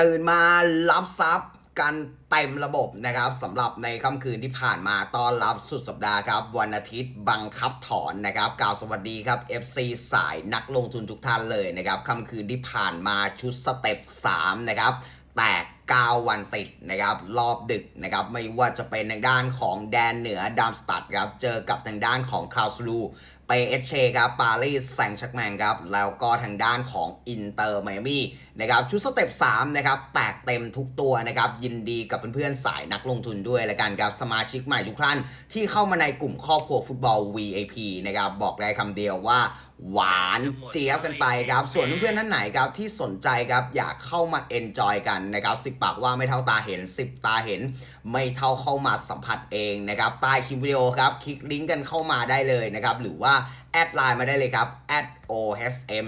ตื่นมารับทรัพย์กันเต็มระบบนะครับสำหรับในค่ำคืนที่ผ่านมาต้อนรับสุดสัปดาห์ครับ วันอาทิตย์บังคับถอนนะครับกล่าวสวัสดีครับ FC สายนักลงทุนทุกท่านเลยนะครับค่ำคืนที่ผ่านมาชุดสเต็ป3นะครับแตก9 วันติดนะครับรอบดึกนะครับไม่ว่าจะเป็นทางด้านของแดนเหนือดามสตัดครับเจอกับทางด้านของคาวสลู ปเอชเชครับปารีสแซงต์แชักแมงครับแล้วก็ทางด้านของอินเตอร์ไมอามี่นะครับชุดสเต็ป3นะครับแตกเต็มทุกตัวนะครับยินดีกับเพื่อนๆสายนักลงทุนด้วยละกันครับสมาชิกใหม่ทุกท่านที่เข้ามาในกลุ่มครอบครัวฟุตบอล VIP นะครับบอกได้คำเดียวว่าหวานเจี๊ยบกันไปครับ ส่วนเพื่อนๆท่านไหนครับที่สนใจครับอยากเข้ามาเอนจอยกันนะครับสิปากว่าไม่เท่าตาเห็น10ตาเห็น ไม่เท่าเข้ามาสัมผัสเองนะครับใต้คลิปวิดีโอครับคลิกลิงก์กันเข้ามาได้เลยนะครับหรือว่าแอดไลน์มาได้เลยครับ @osm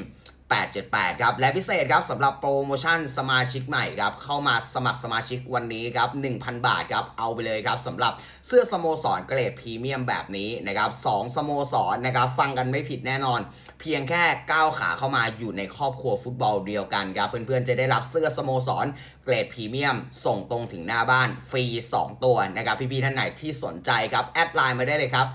878 ครับ และพิเศษครับสำหรับโปรโมชั่นสมาชิกใหม่ครับ เข้ามาสมัครสมาชิกวันนี้ครับ 1,000 บาทครับ เอาไปเลยครับสำหรับเสื้อสโมสรเกรดพรีเมียมแบบนี้นะครับสองสโมสรนะครับ ฟังกันไม่ผิดแน่นอน เพียงแค่ก้าวขาเข้ามาอยู่ในครอบครัวฟุตบอลเดียวกันครับ เพื่อนๆจะได้รับเสื้อสโมสรเกรดพรีเมียม ส่งตรงถึงหน้าบ้านฟรี 2 ตัวนะครับพี่ๆท่านไหนที่สนใจครับแอดไลน์มาได้เลยครับ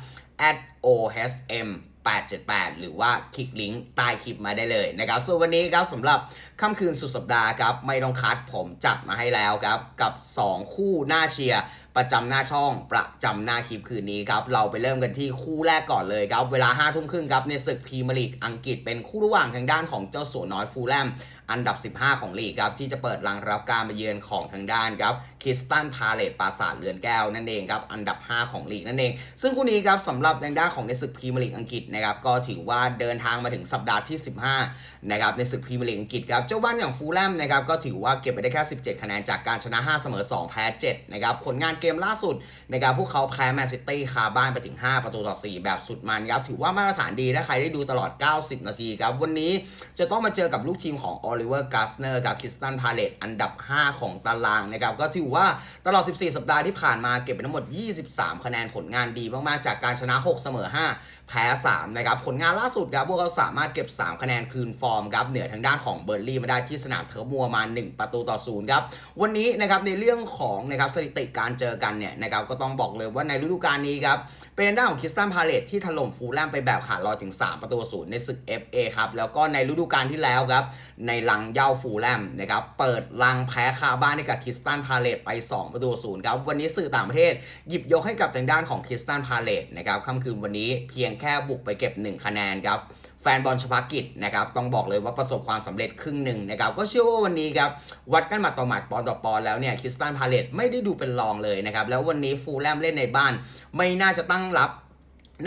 at @osm 878 หรือว่าคลิกลิงก์ใต้คลิปมาได้เลยนะครับ ส่วนวันนี้ครับสำหรับค่ำคืนสุดสัปดาห์ครับ ไม่ต้องคัดผมจัดมาให้แล้วครับ กับ 2 คู่หน้าเชียร์ ประจำหน้าช่องประจำหน้าคลิปคืนนี้ครับ เราไปเริ่มกันที่คู่แรกก่อนเลยครับ เวลา5ทุ่มครึ่งครับในศึกพรีเมียร์ลีกอังกฤษเป็นคู่ระหว่างทางด้านของเจ้าสัวน้อยฟูลแลมอันดับ 15 ของลีกครับ ที่จะเปิดรังรับการมาเยือนของทางด้านครับคริสตันพาเลตปราสาทเรือนแก้วนั่นเองครับ อันดับ 5 ของลีกนั่นเอง ซึ่งคู่นี้ครับสำหรับทางด้านของในศึกพรีเมียร์ลีกอังกฤษนะครับก็ถือว่าเดินทางมาถึงสัปดาห์ที่ 15นะครับในศึกพรีเมียร์ลีกอังกฤษครับเจ้าบ้านอย่างฟูลแลมนะครับก็ถือว่าเก็บไปได้แค่ 17 คะแนนจากการชนะ 5 เสมอ 2 แพ้7นะครับผลงานเกมล่าสุดนะครับพวกเขาแพ้แมนซิตี้คาบ้านไปถึง 5 ประตูต่อ 4 แบบสุดมันครับ ถือว่ามาตรฐานดีถ้าใครได้ดูตลอด 90 นาทีครับ วันนี้จะต้องมาเจอกับลูกทีมของออลิเวอร์กาสเนอร์กับคริสตันพาเลตอันดับ 5 ของตารางนะครับ ก็ถือว่าตลอด 14 สัปดาห์ที่ผ่านมาเก็บไปทั้งหมด 23 คะแนนผลงานดีมากๆ จากการชนะ 6 เสมอ 5แพ้ 3 นะครับ ผลงานล่าสุดครับพวกเขาสามารถเก็บ 3 คะแนนคืนฟอร์มครับเหนือทางด้านของเบอร์ลี่มาได้ที่สนามเทอร์มัวมา 1 ประตูต่อศูนย์ครับวันนี้นะครับในเรื่องของนะครับสถิติการเจอกันเนี่ยนะครับก็ต้องบอกเลยว่าในฤดูกาลนี้ครับเป็นด้านของคริสตันพาเลตที่ถล่มฟูลแลมไปแบบขาดลอยถึง 3 ประตูศูนย์ในศึก FA ครับ แล้วก็ในฤดูกาลที่แล้วครับ ในลังเย่าฟูลแลมนะครับเปิดลังแพ้คาบ้านให้กับคริสตันพาเลตไป 2 ประตูศูนย์ครับ วันนี้สื่อต่างประเทศหยิบยกให้กับทางด้านของคริสตันพาเลตนะครับค่ำคืนวันนี้เพียงแค่บุกไปเก็บ 1 คะแนนครับ แฟนบอลเฉพาะกิจนะครับต้องบอกเลยว่าประสบความสำเร็จครึ่งหนึ่งนะครับก็เชื่อว่าวันนี้ครับวัดกันหมาต่อหมัดปอนต่อปอนแล้วเนี่ยคริสตันพาเลตไม่ได้ดูเป็นรองเลยนะครับแล้ววันนี้ฟูลแลมเล่นในบ้าน ไม่น่าจะตั้งรับ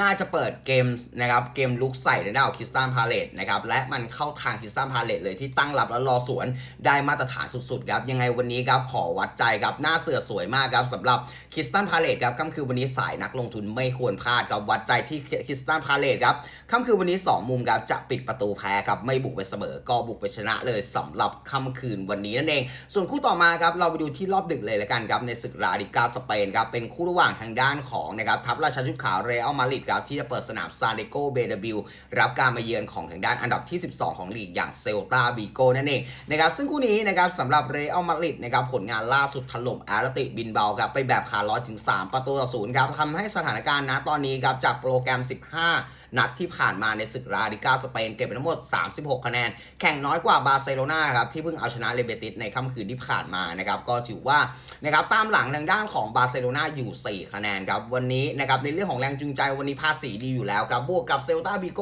น่าจะเปิดเกมนะครับเกมลุกใส่ในด้านของคริสตันพาเลตนะครับและมันเข้าทางคริสตันพาเลตเลยที่ตั้งรับแล้วรอสวนได้มาตรฐานสุดๆครับยังไงวันนี้ครับขอวัดใจครับหน้าเสือสวยมากครับสำหรับคริสตันพาเลตครับค่ำคืนวันนี้สายนักลงทุนไม่ควรพลาดครับวัดใจที่คริสตันพาเลตครับค่ำคืนวันนี้ 2 มุมครับจะปิดประตูแพ้ครับไม่บุกไปเสมอก็บุกไปชนะเลยสำหรับค่ำคืนวันนี้นั่นเอง ส่วนคู่ต่อมาครับเราไปดูที่รอบดึกเลยละกันครับในศึกลาลิกาสเปนครับเป็นคู่ระหว่างทางด้านของนะครับทัพราชาชุดขาวเรอัลมาดริดครับที่จะเปิดสนามซาเดโกเบเดบิลรับการมาเยือนของทางด้านอันดับที่ 12 ของลีกอย่างเซลตาบีโกนั่นเองนะครับซึ่งคู่นี้นะครับสำหรับเรอัลมาดริดนะครับผลงานล่าสุดถล่มอาร์ติบินเบาครับไปแบบขาดร้อยถึง 3 ประตูต่อศูนย์ครับทำให้สถานการณ์นะตอนนี้ครับจากโปรแกรม 15 นัดที่ผ่านมาในศึกลาลิกาสเปนเก็บไปทั้งหมด 36 คะแนน แข่งน้อยกว่าบาร์เซโลนาครับที่เพิ่งเอาชนะเลเบติสในค่ำคืนที่ผ่านมานะครับก็ถือว่านะครับตามหลังทางด้านของบาร์เซโลนาอยู่ 4 คะแนนครับวันนี้นะครับในเรื่องของแรงจูงใจวันนี้ภาษีดีอยู่แล้วครับบวกกับเซลตาบิโก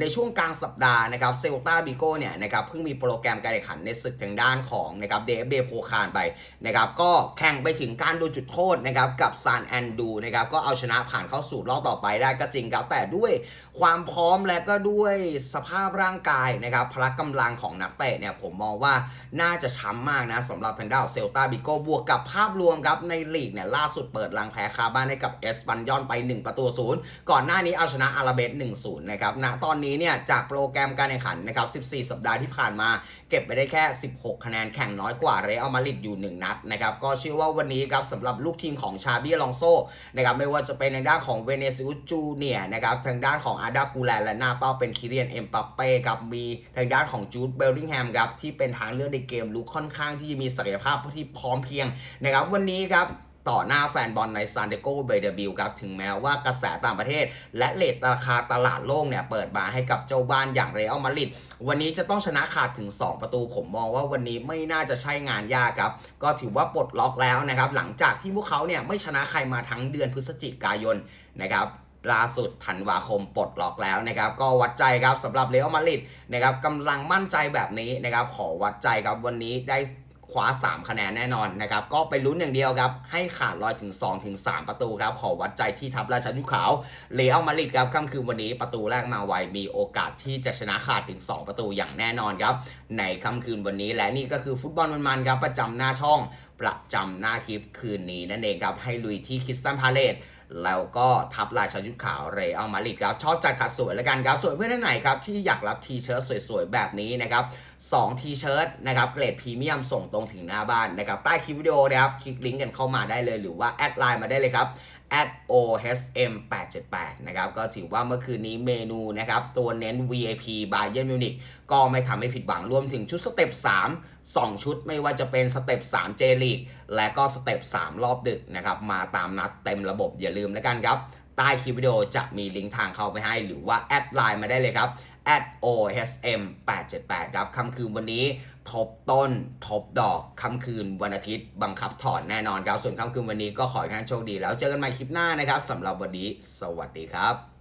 ในช่วงกลางสัปดาห์นะครับเซลตาบิโกเนี่ยนะครับเพิ่งมีโปรแกรมการแข่งขันในศึกทางด้านของนะครับเดฟเบโพคารไปนะครับก็แข่งไปถึงการโดนจุดโทษนะครับกับซานแอนดูนะครับก็เอาชนะผ่านเข้าสู่รอบต่อไปได้ก็จริงครับแต่ด้วยความพร้อมและก็ด้วยสภาพร่างกายนะครับพละกำลังของนักเตะเนี่ยผมมองว่าน่าจะช้ำมากนะสำหรับทางด้านเซลตาบิโกบวกกับภาพรวมครับในลีกเนี่ยล่าสุดเปิดลังแพ้คาบ้านให้กับเอสปันยอนไป 1 ประตูศูนย์ก่อนหน้านี้เอาชนะอาราเบส1-0นะครับณตอนนี้เนี่ยจากโปรแกรมการแข่งขันนะครับ 14 สัปดาห์ที่ผ่านมา เก็บไปได้แค่ 16 คะแนนแข่งน้อยกว่าเรอัลมาดริดอยู่ 1 นัดนะครับก็เชื่อว่าวันนี้ครับสำหรับลูกทีมของชาบีลองโซนะครับไม่ว่าจะเป็นทางด้านของเวเนซุเอลจูเนียนะครับทางด้านของอาร์ดากูแลนและหน้าเป้าเป็นคิเรียนเอ็มปัปเป้ครับมีทางด้านของจูดเบลลิงแฮมครับที่เป็นทางเลือกในเกมลุกค่อนข้างที่จะมีศักยภาพที่พร้อมเพียงนะครับวันนี้ครับต่อหน้าแฟนบอลในซานเดโกเบเดบิลครับ ถึงแม้ว่ากระแสต่างประเทศ และเลทราคาตลาดโลกเนี่ย เปิดมาให้กับเจ้าบ้านอย่างเรอัลมาดริดวันนี้จะต้องชนะขาดถึง 2 ประตูผมมองว่าวันนี้ไม่น่าจะใช่งานยากครับ ก็ถือว่าปลดล็อกแล้วนะครับ หลังจากที่พวกเขาเนี่ยไม่ชนะใครมาทั้งเดือนพฤศจิกายนนะครับ ล่าสุดธันวาคมปลดล็อกแล้วนะครับ ก็วัดใจครับสำหรับเรอัลมาริดนะครับกำลังมั่นใจแบบนี้นะครับขอวัดใจครับวันนี้ได้คว้า 3 คะแนนแน่นอนนะครับ ก็ไปลุ้นอย่างเดียวครับ ให้ขาดลอยถึง 2 ถึง 3 ประตูครับ ขอวัดใจที่ทัพราชันยุขาว เลอัลมาริดครับค่ำคืนวันนี้ประตูแรกมาไว มีโอกาสที่จะชนะขาดถึง 2 ประตูอย่างแน่นอนครับ ในค่ำคืนวันนี้และนี่ก็คือฟุตบอลมันๆครับ ประจำหน้าช่อง ประจำหน้าคลิปคืนนี้นั่นเองครับ ให้ลุยที่คิสตันพาเลต แล้วก็ทับลายชายุทธขาวเรอัลมาริดครับชอบจัดขัดสวยแล้วกันครับสวยเพื่อนท่านไหนครับที่อยากรับทีเชิ้ตสวยๆ แบบนี้นะครับ2ทีเชิ้ตนะครับเกรดพรีเมียมส่งตรงถึงหน้าบ้านนะครับใต้คลิปวิดีโอนะครับคลิกลิงก์กันเข้ามาได้เลยหรือว่าแอดไลน์มาได้เลยครับ at osm 878นะครับก็ถือว่าเมื่อคืนนี้เมนูนะครับตัวเน้น VIP Bayern Munich ก็ไม่ทำให้ผิดหวังรวมถึงชุดสเต็ป3 2 ชุดไม่ว่าจะเป็นสเต็ป3 J League และก็สเต็ป3 รอบดึกนะครับมาตามนัดเต็มระบบอย่าลืมแล้วกันครับ ใต้คลิปวิดีโอจะมีลิงก์ทางเข้าไปให้หรือว่าแอดไลน์มาได้เลยครับ at osm 878ครับคำคืนวันนี้ทบต้นทบดอกคำคืนวันอาทิตย์บังคับถอนแน่นอนครับ ส่วนคำคืนวันนี้ก็ขอให้ท่านโชคดี แล้วเจอกันใหม่คลิปหน้านะครับสำหรับวันนี้ สวัสดีครับ